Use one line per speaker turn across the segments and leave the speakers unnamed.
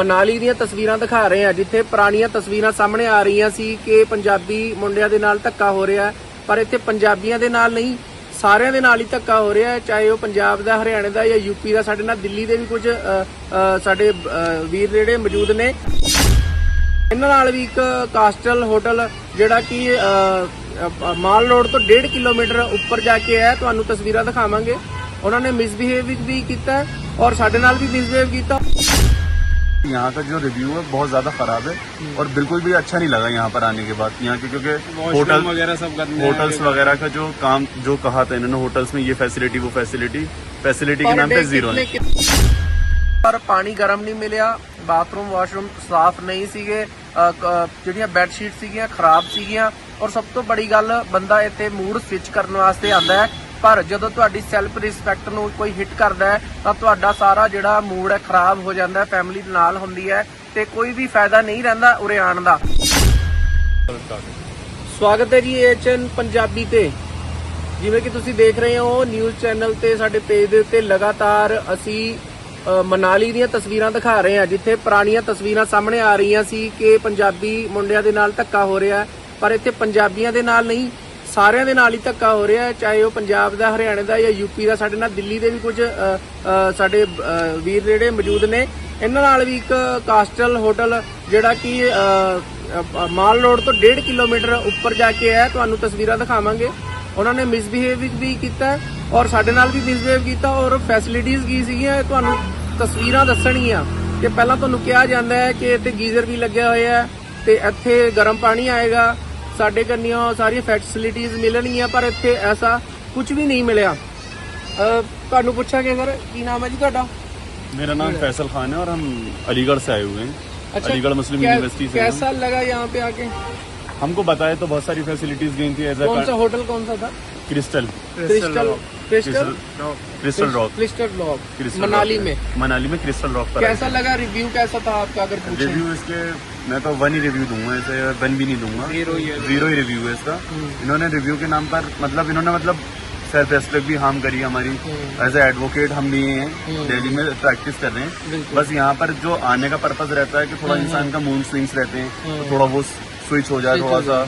ਮਨਾਲੀ ਦੀਆਂ ਤਸਵੀਰਾਂ ਦਿਖਾ ਰਹੇ ਹਾਂ, ਜਿੱਥੇ ਪੁਰਾਣੀਆਂ ਤਸਵੀਰਾਂ ਸਾਹਮਣੇ ਆ ਰਹੀਆਂ ਸੀ ਕਿ ਪੰਜਾਬੀ ਮੁੰਡਿਆਂ ਦੇ ਨਾਲ ਧੱਕਾ ਹੋ ਰਿਹਾ ਪਰ ਇੱਥੇ ਪੰਜਾਬੀਆਂ ਦੇ ਨਾਲ ਨਹੀਂ, ਸਾਰਿਆਂ ਦੇ ਨਾਲ ਹੀ ਧੱਕਾ ਹੋ ਰਿਹਾ ਹੈ, ਚਾਹੇ ਉਹ ਪੰਜਾਬ ਦਾ, ਹਰਿਆਣੇ ਦਾ ਜਾਂ ਯੂਪੀ ਦਾ, ਸਾਡੇ ਨਾਲ ਦਿੱਲੀ ਦੇ ਵੀ ਕੁਝ ਸਾਡੇ ਵੀਰ ਜਿਹੜੇ ਮੌਜੂਦ ਨੇ। ਇਹਨਾਂ ਨਾਲ ਵੀ ਇੱਕ ਕਾਸਟਲ ਹੋਟਲ ਜਿਹੜਾ ਕਿ ਮਾਲ ਰੋਡ ਤੋਂ 1.5 ਕਿਲੋਮੀਟਰ ਉੱਪਰ ਜਾ ਕੇ ਹੈ ਤੁਹਾਨੂੰ ਤਸਵੀਰਾਂ ਦਿਖਾਵਾਂਗੇ। ਉਹਨਾਂ ਨੇ ਮਿਸਬਿਹੇਵ ਵੀ ਕੀਤਾ ਔਰ ਸਾਡੇ ਨਾਲ ਵੀ ਮਿਸਬਿਹੇਵ ਕੀਤਾ।
यहाँ का जो रिव्यू है बहुत ज्यादा खराब है और बिल्कुल भी अच्छा नहीं लगा यहाँ पर आने के बाद यहाँ के क्योंकि होटल
वगैरह सब गंदे
होटल्स वगैरह का जो काम जो कहा था इन्होंने होटल्स में ये फैसिलिटी वो फैसिलिटी फैसिलिटी के नाम पे जीरो है
ਪਰ ਪਾਣੀ ਗਰਮ ਨਹੀਂ ਮਿਲਿਆ ਬਾਥਰੂਮ ਵਾਸ਼ਰੂਮ ਸਾਫ਼ ਨਹੀਂ ਸੀਗੇ ਅ, ਕ- ਜਿਹੜੀਆਂ ਬੈੱਡ ਸ਼ੀਟ ਸੀਗੀਆਂ ਖਰਾਬ ਸੀਗੀਆਂ ਔਰ ਸਭ ਤੋਂ ਬੜੀ ਗੱਲ ਬੰਦਾ ਇੱਥੇ ਮੂਡ ਸਵਿਚ ਕਰਨ ਵਾਸਤੇ ਆਂਦਾ ਹੈ ਪਰ ਜਦੋਂ ਤੁਹਾਡੀ ਸੈਲਫ ਰਿਸਪੈਕਟ ਨੂੰ ਕੋਈ ਹਿੱਟ ਕਰਦਾ ਹੈ, ਤਾਂ ਤੁਹਾਡਾ ਸਾਰਾ ਜਿਹੜਾ ਮੂਡ ਹੈ ਖਰਾਬ ਹੋ ਜਾਂਦਾ ਹੈ ਫੈਮਿਲੀ ਨਾਲ ਹੁੰਦੀ ਹੈ ਤੇ ਕੋਈ ਵੀ ਫਾਇਦਾ ਨਹੀਂ ਰਹਿੰਦਾ ਉਰੇ ਆਉਣ ਦਾ। ਸਵਾਗਤ ਹੈ ਜੀ ਐਚਐਨ ਪੰਜਾਬੀ ਤੇ। ਜਿਵੇਂ ਕਿ ਤੁਸੀਂ ਦੇਖ ਰਹੇ ਹੋ ਨਿਊਜ਼ ਚੈਨਲ ਤੇ ਸਾਡੇ ਪੇਜ ਦੇ ਉੱਤੇ ਲਗਾਤਾਰ ਅਸੀਂ ਮਨਾਲੀ ਦੀਆਂ ਤਸਵੀਰਾਂ ਦਿਖਾ ਰਹੇ ਹਾਂ, ਜਿੱਥੇ ਪੁਰਾਣੀਆਂ ਤਸਵੀਰਾਂ ਸਾਹਮਣੇ ਆ ਰਹੀਆਂ ਸੀ ਕਿ ਪੰਜਾਬੀ ਮੁੰਡਿਆਂ ਦੇ ਨਾਲ ਧੱਕਾ ਹੋ ਰਿਹਾ ਪਰ ਇੱਥੇ ਪੰਜਾਬੀਆਂ ਦੇ ਨਾਲ ਨਹੀਂ ਸਾਰਿਆਂ ਦੇ ਨਾਲ ਹੀ ਧੱਕਾ ਹੋ ਰਿਹਾ ਹੈ, ਚਾਹੇ ਉਹ ਪੰਜਾਬ ਦਾ, ਹਰਿਆਣੇ ਦਾ ਜਾਂ ਯੂਪੀ ਦਾ, ਸਾਡੇ ਨਾਲ ਦਿੱਲੀ ਦੇ ਵੀ ਕੁਝ ਸਾਡੇ ਵੀਰ ਜਿਹੜੇ ਮੌਜੂਦ ਨੇ, ਇਹਨਾਂ ਨਾਲ ਵੀ ਇੱਕ ਕਾਸਟਲ ਹੋਟਲ ਜਿਹੜਾ ਕਿ ਮਾਲ ਰੋਡ ਤੋਂ 1.5 ਕਿਲੋਮੀਟਰ ਉੱਪਰ ਜਾ ਕੇ ਹੈ ਤੁਹਾਨੂੰ ਤਸਵੀਰਾਂ ਦਿਖਾਵਾਂਗੇ। ਉਹਨਾਂ ਨੇ ਮਿਸਬਿਹੇਵ ਵੀ ਕੀਤਾ ਔਰ ਸਾਡੇ ਨਾਲ ਵੀ ਮਿਸਬਿਹੇਵ ਕੀਤਾ ਔਰ ਫੈਸਿਲਿਟੀਆਂ ਕੀ ਸੀਗੀਆਂ ਤੁਹਾਨੂੰ ਤਸਵੀਰਾਂ ਦੱਸਣਗੀਆਂ ਕਿ ਪਹਿਲਾਂ ਤੁਹਾਨੂੰ ਕਿਹਾ ਜਾਂਦਾ ਹੈ ਕਿ ਇੱਥੇ ਗੀਜ਼ਰ ਵੀ ਲੱਗਿਆ ਹੋਇਆ ਹੈ ਤੇ ਇੱਥੇ ਗਰਮ ਪਾਣੀ ਆਏਗਾ। ਸਾਡੇ ਕੰਨੀਆਂ ਸਾਰੀਆਂ ਫੈਸਿਲਿਟੀਆਂ ਮਿਲਣਗੀਆਂ ਪਰ ਇੱਥੇ ਐਸਾ ਕੁਝ ਵੀ ਨਹੀਂ ਮਿਲਿਆ ਅ, ਤੁਹਾਨੂੰ ਪੁੱਛਾਂਗੇ ਸਰ ਕੀ ਨਾਮ ਹੈ ਜੀ ਤੁਹਾਡਾ
मेरा नाम फैसल खान है और हम अलीगढ़ से आए हुए हैं अलीगढ़ मुस्लिम
कै-
यूनिवर्सिटी से हैं हम।
कैसा लगा यहाँ पे आके
हमको बताया तो बहुत सारी फैसिलिटीज दी थी एज
कौन सा
अ
होटल कौन सा था
crystal
crystal crystal
crystal rock
crystal rock
crystal
Manali
rock
में
है। मनाली में क्रिस्टल रॉक पर
कैसा लगा रिव्यू कैसा था आपका अगर पूछें
रिव्यू इसके मैं तो वन ही रिव्यू दूँगा ऐसे वन भी नहीं दूँगा। ज़ीरो ही रिव्यू है इसका। इन्होंने रिव्यू के नाम पर मतलब इन्होंने मतलब सेल्फ रेस्पेक्ट भी हार्म करी हमारी। एज ए एडवोकेट हम भी हैं डेली में प्रैक्टिस कर रहे हैं। बस यहाँ पर जो आने का पर्पज रहता है कि थोड़ा इंसान का मूड स्विंग्स रहते हैं तो थोड़ा वो स्विच हो जाए थोड़ा सा।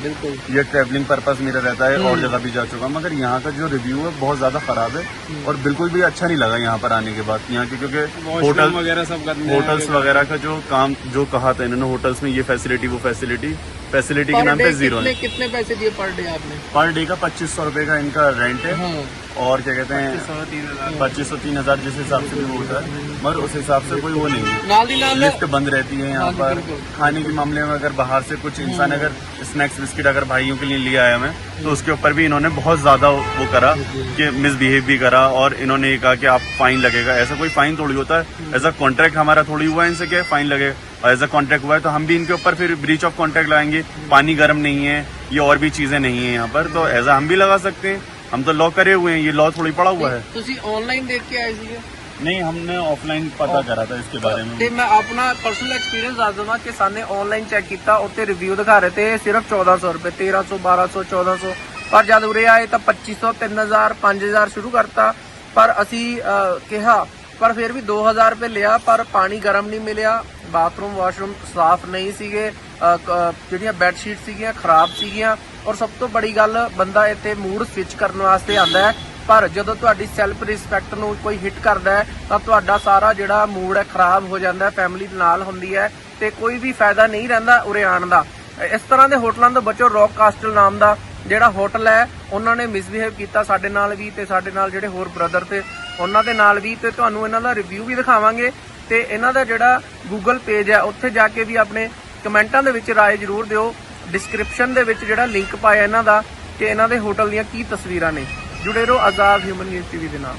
ये ट्रैवलिंग पर्पज मेरा रहता है और जगह भी जा चुका हूँ, मगर यहाँ का जो रिव्यू है बहुत ज़्यादा खराब है और बिल्कुल भी अच्छा नहीं लगा यहाँ पर आने के बाद यहाँ के क्योंकि
होटल वगैरह सब
होटल्स वगैरह का जो काम जो कहा था इन्होंने होटल्स में ये फैसिलिटी वो फैसिलिटी फैसिलिटी के नाम पे ज़ीरो
कितने पैसे दिए पर डे आपने?
पर डे का पच्चीस सौ रुपये का इनका रेंट है।
हाँ।
और क्या कहते हैं पच्चीस सौ तीन हज़ार। जिस हिसाब से भी वो होता है मगर उस हिसाब से कोई वो नहीं है। लिफ्ट बंद रहती है यहाँ
हाँ,
पर। खाने के मामले में अगर बाहर से कुछ इंसान अगर स्नैक्स बिस्किट अगर भाइयों के लिए ले आया मैं तो उसके ऊपर भी इन्होंने बहुत ज़्यादा वो करा कि मिसबिहेव भी करा और इन्होंने ये कहा कि आप फाइन लगेगा। ऐसा कोई फाइन थोड़ी होता है। एज अ कॉन्ट्रैक्ट हमारा थोड़ी हुआ है इनसे क्या फाइन लगेगा और एज अ कॉन्ट्रैक्ट हुआ है तो हम भी इनके ऊपर फिर ब्रीच ऑफ़ कॉन्ट्रैक्ट लगाएँगे पानी गर्म नहीं है ये और भी चीज़ें नहीं है यहाँ पर तो एज हम भी लगा सकते हैं। हम तो लॉ करे हुए हैं ये लॉ थोड़ी पड़ा हुआ तो
है। ऑनलाइन देख के आए थे?
नहीं हमने ऑफलाइन पता oh. करा था इसके बारे में।
तो मैं अपना पर्सनल एक्सपीरियंस दस दवा सामने ऑनलाइन चेक किया रिव्यू दिखा रहे थे सिर्फ़ चौदह सौ रुपए तेरह सौ बारह सौ चौदह सौ। पर जब उरे आए तो पच्ची सौ तीन हज़ार पाँच हज़ार शुरू करता। पर असी कहा पर फिर भी दो हज़ार रुपये लिया पर पानी गर्म नहीं मिले बाथरूम वाशरूम साफ़ नहीं सके जेडिया बेडशीट खराब सगिया। ਔਰ ਸਭ ਤੋਂ ਬੜੀ ਗੱਲ, ਬੰਦਾ ਇੱਥੇ ਮੂਡ ਸਵਿਚ ਕਰਨ ਵਾਸਤੇ ਆਂਦਾ ਹੈ। ਪਰ ਜਦੋਂ ਤੁਹਾਡੀ ਸੈਲਫ ਰਿਸਪੈਕਟ ਨੂੰ ਕੋਈ ਹਿੱਟ ਕਰਦਾ ਹੈ, ਤਾਂ ਤੁਹਾਡਾ ਸਾਰਾ ਜਿਹੜਾ ਮੂਡ ਹੈ ਖਰਾਬ ਹੋ ਜਾਂਦਾ ਹੈ ਫੈਮਿਲੀ ਨਾਲ ਹੁੰਦੀ ਹੈ ਤੇ ਕੋਈ ਵੀ ਫਾਇਦਾ ਨਹੀਂ ਰਹਿੰਦਾ ਉਰੇ ਆਉਣ ਦਾ। ਇਸ ਤਰ੍ਹਾਂ ਦੇ ਹੋਟਲਾਂ ਤੋਂ ਬਚੋ ਰੌਕ ਕਾਸਟਲ ਨਾਮ ਦਾ ਜਿਹੜਾ ਹੋਟਲ ਹੈ, ਉਹਨਾਂ ਨੇ ਮਿਸਬਿਹੇਵ ਕੀਤਾ ਸਾਡੇ ਨਾਲ ਵੀ ਤੇ ਸਾਡੇ ਨਾਲ ਜਿਹੜੇ ਹੋਰ ਬ੍ਰਦਰ ਤੇ, ਉਹਨਾਂ ਦੇ ਨਾਲ ਵੀ ਤੇ ਤੁਹਾਨੂੰ ਇਹਨਾਂ ਦਾ ਰਿਵਿਊ ਵੀ ਦਿਖਾਵਾਂਗੇ ਤੇ ਇਹਨਾਂ ਦਾ ਜਿਹੜਾ ਗੂਗਲ ਪੇਜ ਹੈ, ਉੱਥੇ ਜਾ ਕੇ ਵੀ ਆਪਣੇ ਕਮੈਂਟਾਂ ਦੇ ਵਿੱਚ ਰਾਏ ਜ਼ਰੂਰ ਦਿਓ। ਡਿਸਕ੍ਰਿਪਸ਼ਨ ਦੇ ਵਿੱਚ ਜਿਹੜਾ ਲਿੰਕ ਪਾਇਆ ਇਹਨਾਂ ਦਾ ਕਿ ਇਹਨਾਂ ਦੇ ਹੋਟਲ ਦੀਆਂ ਕੀ ਤਸਵੀਰਾਂ ਨੇ। ਜੁੜੇ ਰਹੋ ਆਜ਼ਾਦ ਹਿਊਮਨ ਨਿਊਜ਼ ਟੀਵੀ ਦੇ ਨਾਲ।